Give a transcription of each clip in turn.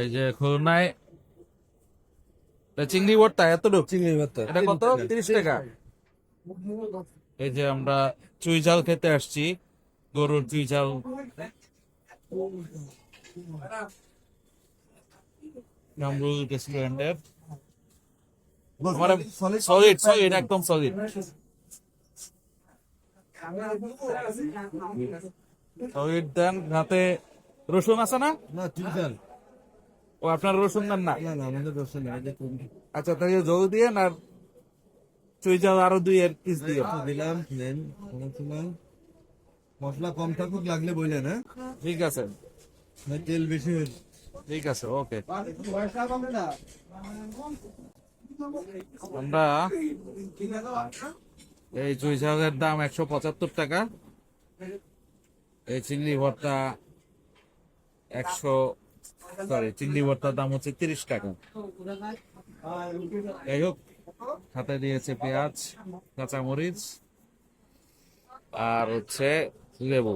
এই যে খুলনায় চিংড়ি ভর্তা এতটুকু? চিংড়ি ভর্তা। এটা কত? তিরিশ টাকা। এই যে আমরা চুই ঝাল খেতে আসছি গরুর চুই ঝাল। কামরুল রেস্টুরেন্টের। সলিড সলিড একদম সলিড সলিড দেন রসুন আছে না? না চিকেন ও আপনার রসুন দেন না? না আমাদের দোষে না আচ্ছা তাহলে জল দিয়ে আর চুই ঝাল আরও দুই এর পিস দিয়ে? দিলাম নেন মশলা মশলা কম থাকুক লাগলে বললেন হ্যাঁ? ঠিক আছে। তেল বেশি ঠিক আছে ওকে। আমরা এই চুই ঝালের দাম একশো পঁচাত্তর টাকা। এই চিংড়ি ভর্তা একশো সরি চিংড়ি ভর্তার দাম হচ্ছে তিরিশ টাকা। যাই হোক, হাতে দিয়েছে পেঁয়াজ, কাঁচামরিচ, আর হচ্ছে লেবু।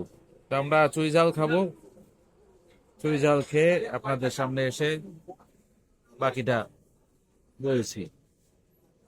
তো আমরা চুই ঝাল খাব। চুই ঝাল খেয়ে আপনাদের সামনে এসে বাকিটা বলছি।